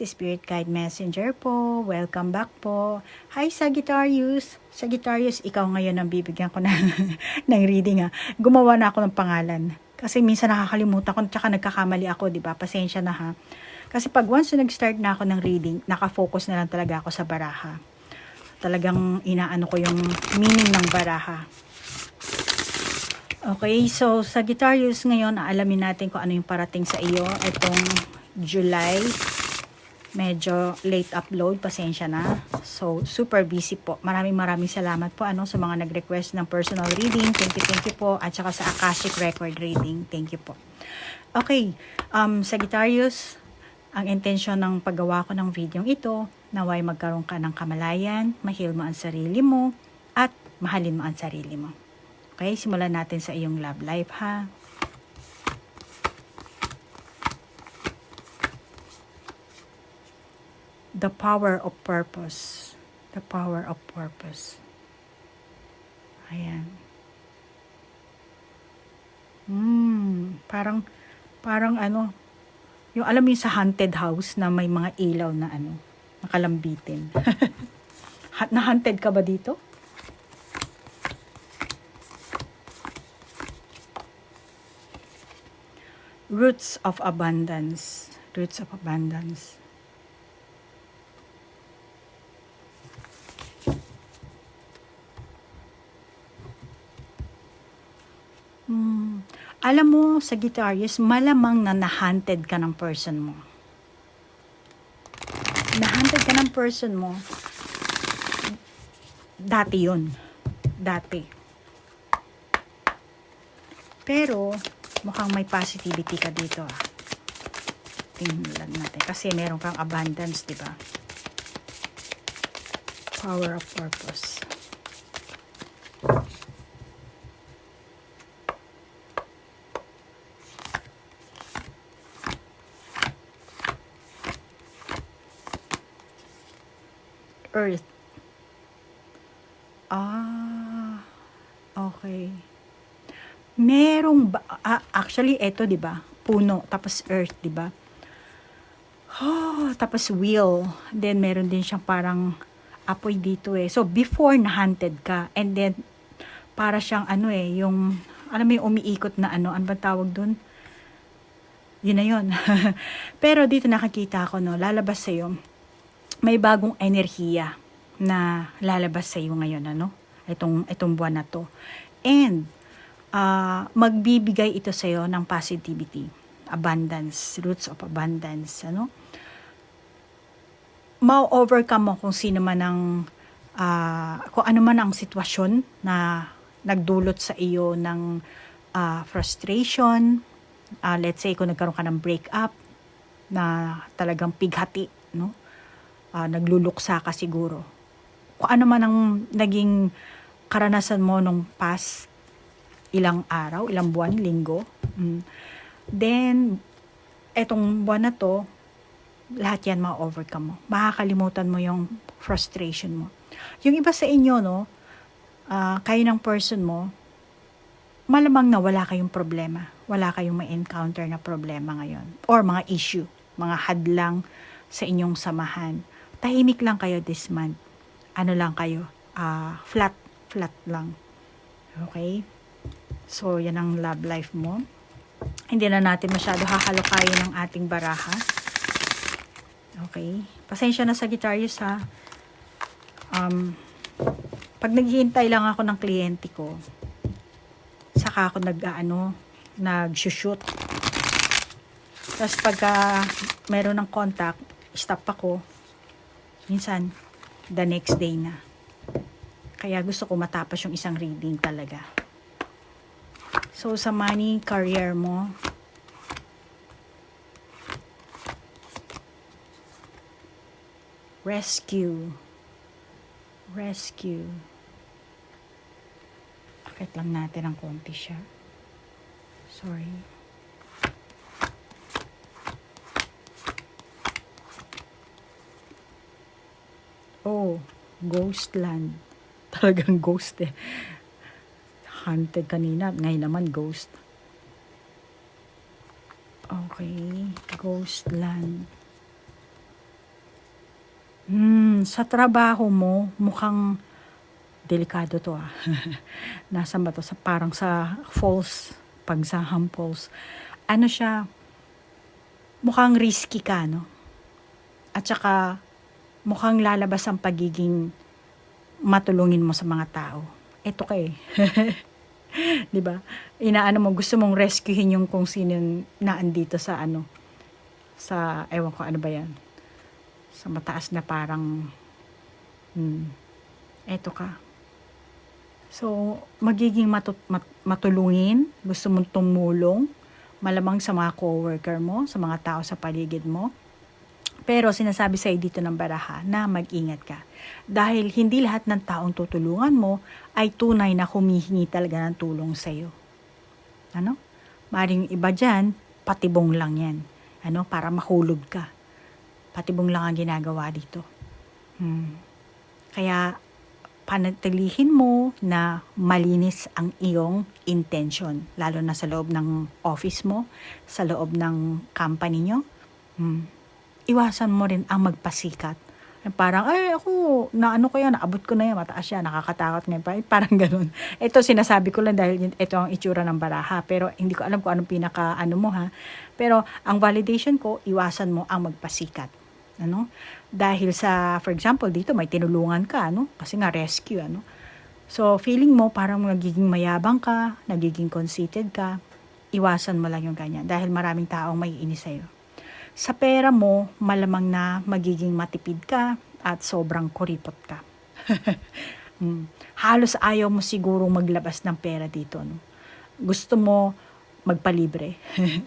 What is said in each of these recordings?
guys, Spirit Guide Messenger po. Welcome back po. Hi Sagittarius. Sagittarius, ikaw ngayon ang bibigyan ko ng, ng reading ha. Gumawa na ako ng pangalan. Kasi minsan nakakalimutan ko, tsaka nagkakamali ako, di ba? Pasensya na ha. Kasi pag once na nag-start na ako ng reading, nakafocus na lang talaga ako sa baraha. Talagang inaano ko yung meaning ng baraha. Okay, so Sagittarius ngayon, aalamin natin kung ano yung parating sa iyo itong July. Medyo late upload, pasensya na. So, super busy po. Maraming maraming salamat po ano sa mga nag-request ng personal reading. Thank you, thank you po. At saka sa Akashic Record reading. Thank you po. Okay, um, Sagittarius, ang intensyon ng paggawa ko ng video ito, naway magkaroon ka ng kamalayan, mahil mo ang sarili mo, at mahalin mo ang sarili mo. Okay, simulan natin sa iyong love life ha. The power of purpose. The power of purpose. Ayan. Hmm, parang parang ano, yung alam mo sa haunted house na may mga ilaw na ano, nakalambitin. Na-haunted ka ba dito? Roots of abundance. Roots of abundance. Hmm. Alam mo, Sagittarius, malamang na na-hunted ka ng person mo. Na-hunted ka ng person mo. Dati yun. Dati. Pero, mukhang may positivity ka dito ah. Tingnan natin. Kasi meron kang abundance, di ba? Power of purpose. Earth. Ah, okay. Merong ba, ah, actually ito 'di ba? Puno tapos earth, 'di ba? Oh, tapos wheel. Then meron din siyang parang apoy dito eh. So before na hunted ka and then para siyang ano eh, yung alam mo yung umiikot na ano, ano ba tawag doon? Yun na yun. Pero dito nakakita ako no, lalabas sa may bagong enerhiya na lalabas sa iyo ngayon ano? Itong itong buwan na to. And ah, magbibigay ito sa iyo ng positivity abundance roots of abundance ano? Ma-overcome mo kung sino man ang ah, kung ano man ang sitwasyon na nagdulot sa iyo ng ah, frustration. Ah, let's say kung nagkaroon ka ng breakup na talagang pighati no ah, nagluluksa ka siguro. Kung ano man ang naging karanasan mo nung past ilang araw, ilang buwan, linggo. Mm. Then, etong buwan na to, lahat yan ma-overcome mo. Makakalimutan mo yung frustration mo. Yung iba sa inyo, no, ah, kayo ng person mo, malamang na wala kayong problema. Wala kayong may encounter na problema ngayon. Or mga issue, mga hadlang sa inyong samahan tahimik lang kayo this month. Ano lang kayo, ah flat, flat lang. Okay? So, yan ang love life mo. Hindi na natin masyado hahalokayin ng ating baraha. Okay? Pasensya na sa Sagittarius ha. Um, pag naghihintay lang ako ng kliyente ko, saka ako nag, ano, nag-shoot. Tapos pagka meron ng contact, stop ako, minsan the next day na. Kaya gusto ko matapos yung isang reading talaga. So sa money career mo, rescue. Rescue. Akit lang natin ang konti siya. Sorry. Oh, ghost land. Talagang ghost eh. Haunted kanina, ngayon naman ghost. Okay, ghost land. Hmm, sa trabaho mo, mukhang delikado to ah. Nasa ba to? Sa, parang sa false, pag sa false. Ano siya, mukhang risky ka, no? At saka, mukhang lalabas ang pagiging matulungin mo sa mga tao. Ito ka eh. 'Di ba? Inaano mo, gusto mong rescuehin yung kung sino yung naandito sa ano, sa, ewan ko ano ba yan, sa mataas na parang, hmm, eto ka. So, magiging matu- mat- matulungin, gusto mong tumulong, malamang sa mga coworker mo, sa mga tao sa paligid mo. Pero sinasabi sa'yo dito ng baraha na mag-ingat ka. Dahil hindi lahat ng taong tutulungan mo ay tunay na humihingi talaga ng tulong sa'yo. Ano? Maring iba dyan, patibong lang yan. Ano? Para mahulog ka. Patibong lang ang ginagawa dito. Hmm. Kaya panatilihin mo na malinis ang iyong intention. Lalo na sa loob ng office mo, sa loob ng company nyo. Hmm iwasan mo rin ang magpasikat. Parang, ay, ako, na ano ko yan, naabot ko na yan, mataas yan, nakakatakot ngayon pa. Parang ganun. Ito, sinasabi ko lang dahil ito ang itsura ng baraha. Pero hindi ko alam kung anong pinaka, ano mo ha. Pero, ang validation ko, iwasan mo ang magpasikat. Ano? Dahil sa, for example, dito may tinulungan ka, ano? Kasi nga rescue, ano? So, feeling mo parang nagiging mayabang ka, nagiging conceited ka, iwasan mo lang yung ganyan. Dahil maraming taong may inis sa'yo sa pera mo, malamang na magiging matipid ka at sobrang kuripot ka. hmm. Halos ayaw mo siguro maglabas ng pera dito. No? Gusto mo magpalibre.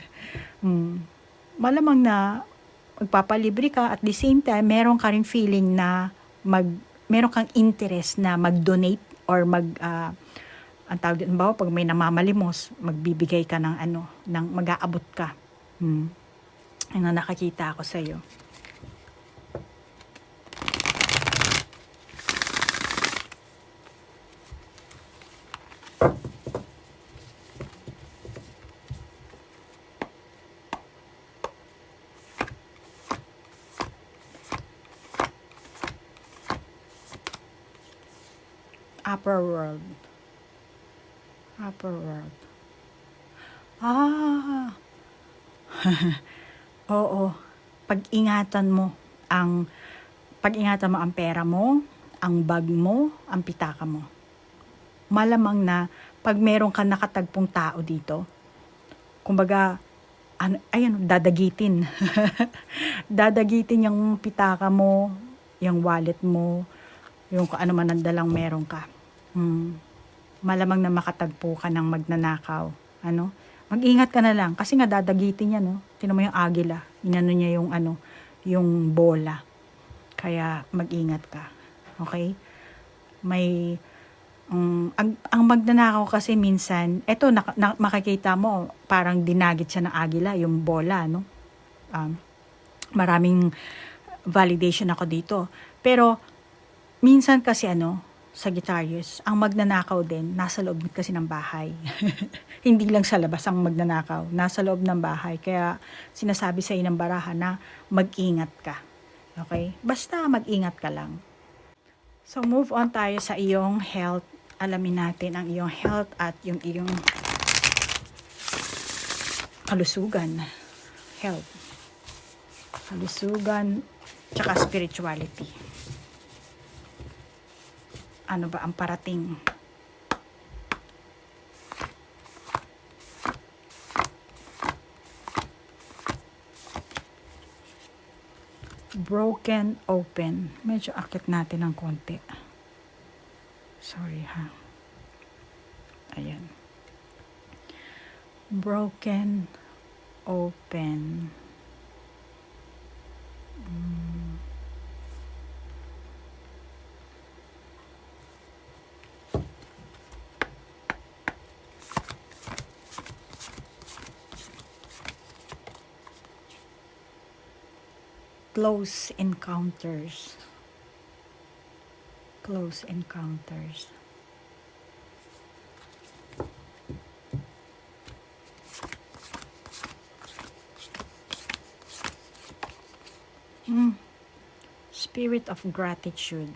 hmm. Malamang na magpapalibre ka at the same time, meron ka rin feeling na mag, meron kang interest na mag-donate or mag, uh, ang tawag din, pag may namamalimos, magbibigay ka ng ano, ng mag-aabot ka. Hmm na nakakita ako sa iyo. Upper world. Upper world. Ah. Oo, pag-ingatan mo ang pag-ingatan mo ang pera mo, ang bag mo, ang pitaka mo. Malamang na pag meron ka nakatagpong tao dito, kumbaga, ano, ayan, dadagitin. dadagitin yung pitaka mo, yung wallet mo, yung kung ano man ang dalang meron ka. Hmm. Malamang na makatagpo ka ng magnanakaw. Ano? Mag-ingat ka na lang kasi nga dadagitin niya no. Tinan mo yung agila, inano niya yung ano, yung bola. Kaya mag-ingat ka. Okay? May um, ang, ang magnanakaw kasi minsan, eto na, na, makikita mo parang dinagit siya ng agila, yung bola no. Um, maraming validation ako dito. Pero minsan kasi ano, Sagittarius, ang magnanakaw din, nasa loob kasi ng bahay. Hindi lang sa labas ang magnanakaw, nasa loob ng bahay. Kaya sinasabi sa ng baraha na mag-ingat ka. Okay? Basta mag-ingat ka lang. So move on tayo sa iyong health. Alamin natin ang iyong health at yung iyong kalusugan. Health. Kalusugan, tsaka spirituality ano ba ang parating. Broken open. Medyo akit natin ng konti. Sorry ha. Ayan. Broken open. Mm. Close encounters close encounters mm. Spirit of gratitude.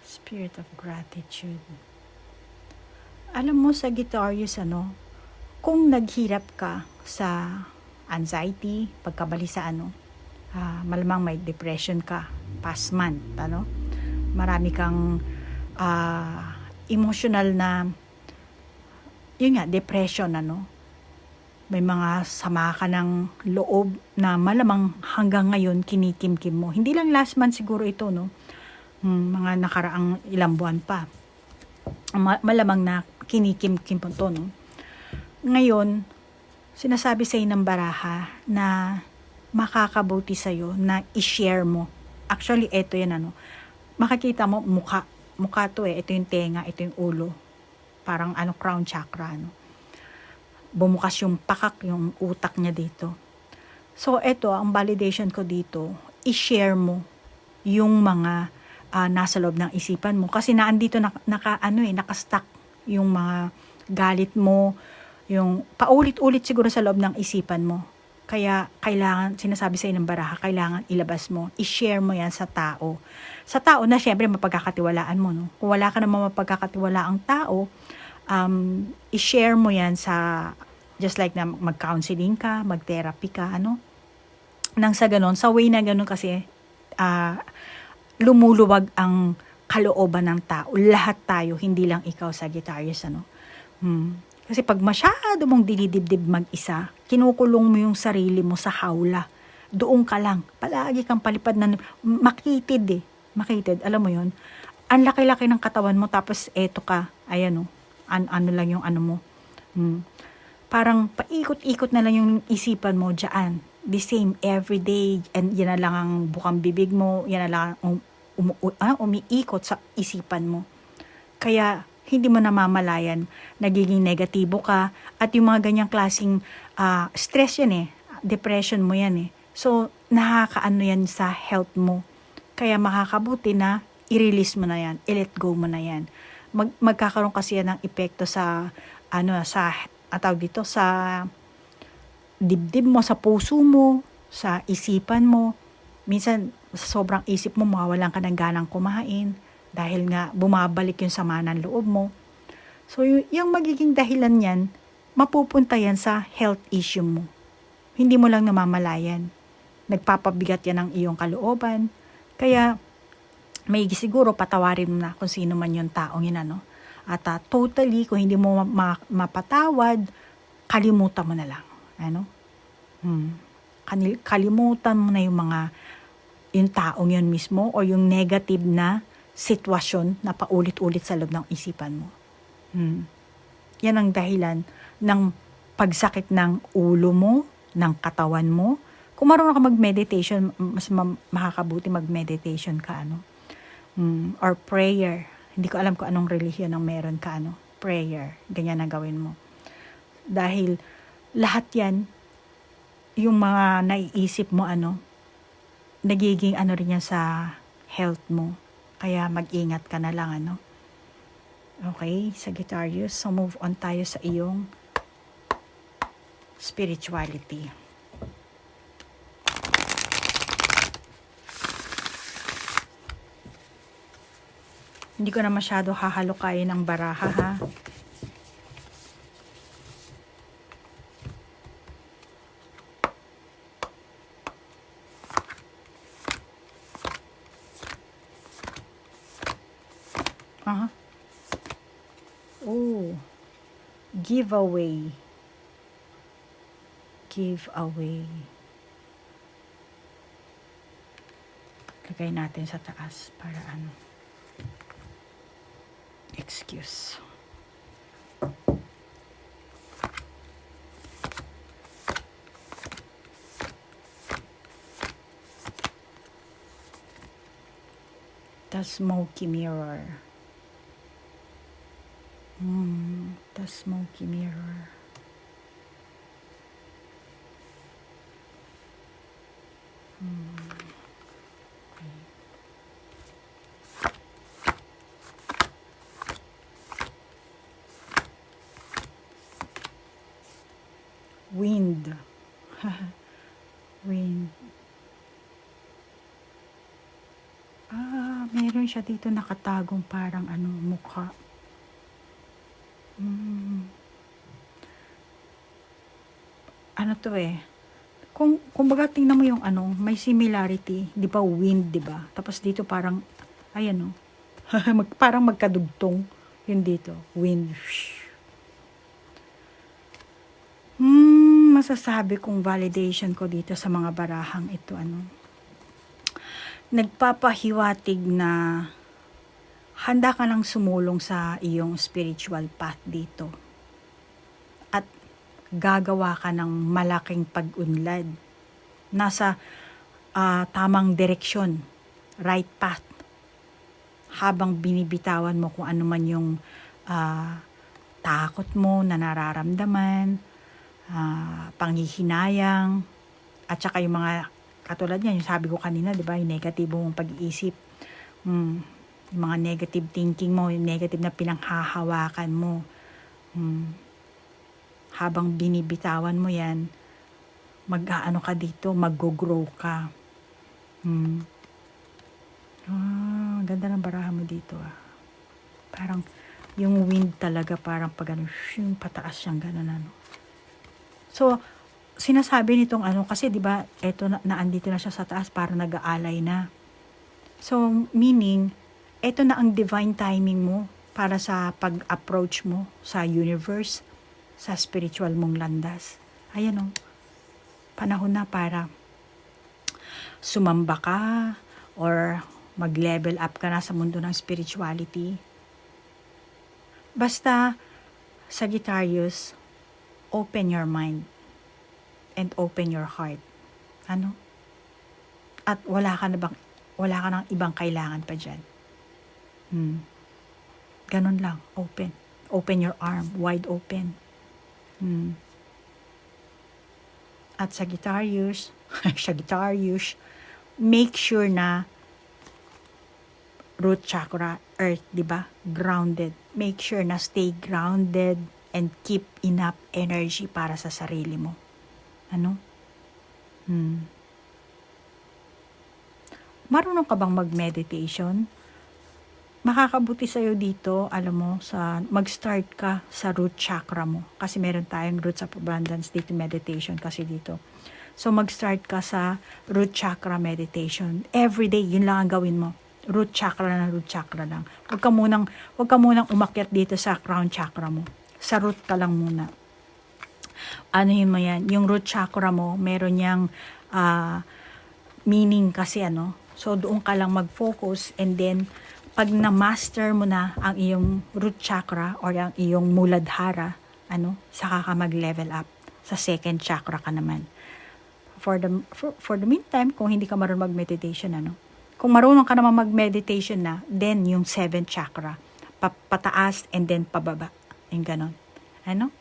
Spirit of gratitude. Alam mo, Sagittarius, ano, kung naghirap ka sa anxiety, pagkabalisa, ano, ah, malamang may depression ka, past month, ano, marami kang ah, emotional na, yun nga, depression, ano, may mga sama ka ng loob na malamang hanggang ngayon kinikimkim mo. Hindi lang last month siguro ito, no? Hmm, mga nakaraang ilang buwan pa. Ma- malamang na kinikimkim mo to, no? Ngayon, sinasabi sa ng baraha na makakabuti sa'yo na i-share mo. Actually, ito yan, ano? Makikita mo, mukha. Mukha to eh. Ito yung tenga, ito yung ulo. Parang ano, crown chakra, ano? bumukas yung pakak, yung utak niya dito. So, ito, ang validation ko dito, i-share mo yung mga ah, nasa loob ng isipan mo. Kasi naandito, na, naka, ano eh, nakastack yung mga galit mo, yung paulit-ulit siguro sa loob ng isipan mo. Kaya kailangan, sinasabi sa ng baraha, kailangan ilabas mo, i-share mo yan sa tao. Sa tao na syempre mapagkakatiwalaan mo. No? Kung wala ka namang mapagkakatiwalaang tao, um, i-share mo yan sa, just like na mag-counseling ka, mag-therapy ka, ano? Nang sa ganon, sa way na ganon kasi, ah, lumuluwag ang kalooban ng tao. Lahat tayo, hindi lang ikaw, Sagittarius, ano? Hmm. Kasi pag masyado mong dinidibdib mag-isa, kinukulong mo yung sarili mo sa hawla. Doon ka lang. Palagi kang palipad na makitid eh. Makitid, alam mo yon Ang laki-laki ng katawan mo, tapos eto ka, ayan oh, an ano lang yung ano mo. Hmm. Parang paikot-ikot na lang yung isipan mo dyan. The same every day. And yan na lang ang bukang bibig mo. Yan na lang ang um, um, ah, umiikot sa isipan mo. Kaya hindi mo namamalayan, nagiging negatibo ka. At yung mga ganyang klaseng ah, stress yan eh. Depression mo yan eh. So, nakakaano yan sa health mo. Kaya makakabuti na i-release mo na yan, i-let go mo na yan. Mag, magkakaroon kasi yan ng epekto sa ano sa atawag dito sa dibdib mo, sa puso mo, sa isipan mo. Minsan, sa sobrang isip mo, mawawalan ka ng ganang kumain dahil nga bumabalik yung sama ng loob mo. So, yung magiging dahilan yan, mapupunta yan sa health issue mo. Hindi mo lang namamalayan. Nagpapabigat yan ng iyong kalooban. Kaya, may siguro patawarin mo na kung sino man yung taong yun, ano. At ah, totally, kung hindi mo ma- mapatawad, kalimutan mo na lang. Ano? Hmm. Kanil- kalimutan mo na yung mga yung taong yun mismo o yung negative na sitwasyon na paulit-ulit sa loob ng isipan mo. Hmm. Yan ang dahilan ng pagsakit ng ulo mo, ng katawan mo. Kung marunong ka mag-meditation, mas ma- makakabuti mag-meditation ka, ano? Hmm. Or prayer. Hindi ko alam kung anong relihiyon ang meron ka, ano? Prayer. Ganyan na gawin mo. Dahil lahat yan, yung mga naiisip mo, ano, nagiging ano rin yan sa health mo. Kaya mag-ingat ka na lang, ano. Okay, Sagittarius. So, move on tayo sa iyong spirituality. Hindi ko na masyado hahalukayin ng baraha, ha? Aha. Oh. Giveaway. Giveaway. Lagay natin sa taas para ano. Excuse. The smoky mirror. Hmm, the smoky mirror. Hmm. Wind. Wind. Ah, meron siya dito nakatagong parang ano, mukha. Mm. Ano to eh? Kung, kung baga tingnan mo yung ano, may similarity, di ba wind, di ba? Tapos dito parang, ayan o, mag, parang magkadugtong yun dito, wind. Hmm, masasabi kong validation ko dito sa mga barahang ito, ano, nagpapahiwatig na handa ka nang sumulong sa iyong spiritual path dito. At gagawa ka ng malaking pag-unlad. Nasa ah, tamang direksyon, right path. Habang binibitawan mo kung ano man yung ah, takot mo na nararamdaman, ah, panghihinayang, at saka yung mga katulad niyan, yung sabi ko kanina, di ba, yung negative mong pag-iisip, mm, yung mga negative thinking mo, yung negative na pinanghahawakan mo, mm, habang binibitawan mo yan, mag-ano ka dito, mag-grow ka. Mm. Ah, ganda ng baraha mo dito ah. Parang, yung wind talaga parang pag ano, yung pataas siyang ganun ano. So, sinasabi nitong ano, kasi di ba eto na, naandito na siya sa taas para nag-aalay na. So, meaning, eto na ang divine timing mo para sa pag-approach mo sa universe, sa spiritual mong landas. Ayan o, panahon na para sumamba ka or mag-level up ka na sa mundo ng spirituality. Basta, Sagittarius, open your mind and open your heart. Ano? At wala ka na bang, wala ka nang ibang kailangan pa dyan. Hmm. Ganun lang, open. Open your arm, wide open. Hmm. At Sagittarius, Sagittarius, make sure na root chakra, earth, di ba? Grounded. Make sure na stay grounded and keep enough energy para sa sarili mo. Ano? Hmm. Marunong ka bang mag-meditation? Makakabuti sa'yo dito, alam mo, sa mag-start ka sa root chakra mo. Kasi meron tayong roots of abundance dito meditation kasi dito. So mag-start ka sa root chakra meditation. Every day, yun lang ang gawin mo. Root chakra na root chakra lang. Huwag ka munang, huwag ka munang umakyat dito sa crown chakra mo. Sa root ka lang muna ano yun mo yan, yung root chakra mo, meron niyang ah, meaning kasi ano. So, doon ka lang mag-focus and then, pag na-master mo na ang iyong root chakra or ang iyong muladhara, ano, saka ka mag-level up. Sa second chakra ka naman. For the, for, for the meantime, kung hindi ka marunong mag-meditation, ano, kung marunong ka naman mag-meditation na, then yung seventh chakra, pa- pataas and then pababa. Yung ganon. Ano?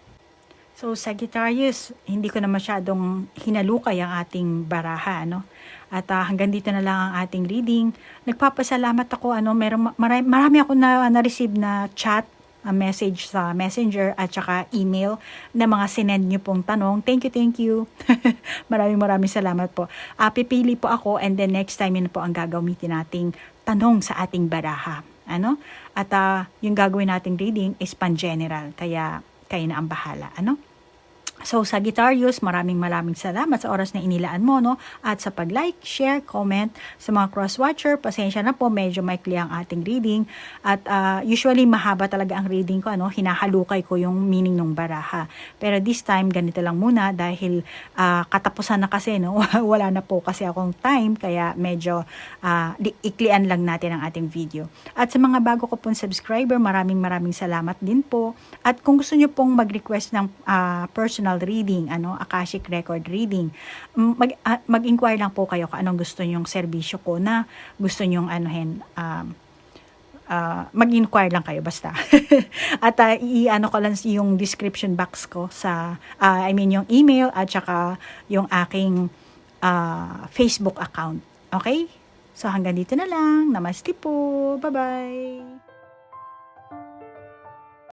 So, Sagittarius, hindi ko na masyadong hinalukay ang ating baraha, ano? At ah, hanggang dito na lang ang ating reading. Nagpapasalamat ako, ano, meron, marami, marami ako na, na-receive na chat, a message sa messenger at saka email na mga sinend nyo pong tanong. Thank you, thank you. maraming maraming salamat po. Ah, pipili po ako and then next time yun po ang gagamitin nating tanong sa ating baraha. Ano? At ah, yung gagawin nating reading is pan-general. Kaya kayo na ang bahala. Ano? So, Sagittarius, maraming maraming salamat sa oras na inilaan mo, no? At sa pag-like, share, comment sa mga cross-watcher. Pasensya na po, medyo maikli ang ating reading. At uh, usually, mahaba talaga ang reading ko, ano? Hinahalukay ko yung meaning ng baraha. Pero this time, ganito lang muna dahil uh, katapusan na kasi, no? Wala na po kasi akong time, kaya medyo uh, iklian lang natin ang ating video. At sa mga bago ko pong subscriber, maraming maraming salamat din po. At kung gusto nyo pong mag-request ng uh, personal personal reading, ano, Akashic record reading. Mag, uh, mag-inquire lang po kayo kung anong gusto nyong serbisyo ko na gusto nyong anuhin, um, uh, mag-inquire lang kayo basta. at uh, i-ano ko lang yung description box ko sa, uh, I mean yung email at saka yung aking uh, Facebook account. Okay? So hanggang dito na lang. Namaste po. Bye-bye.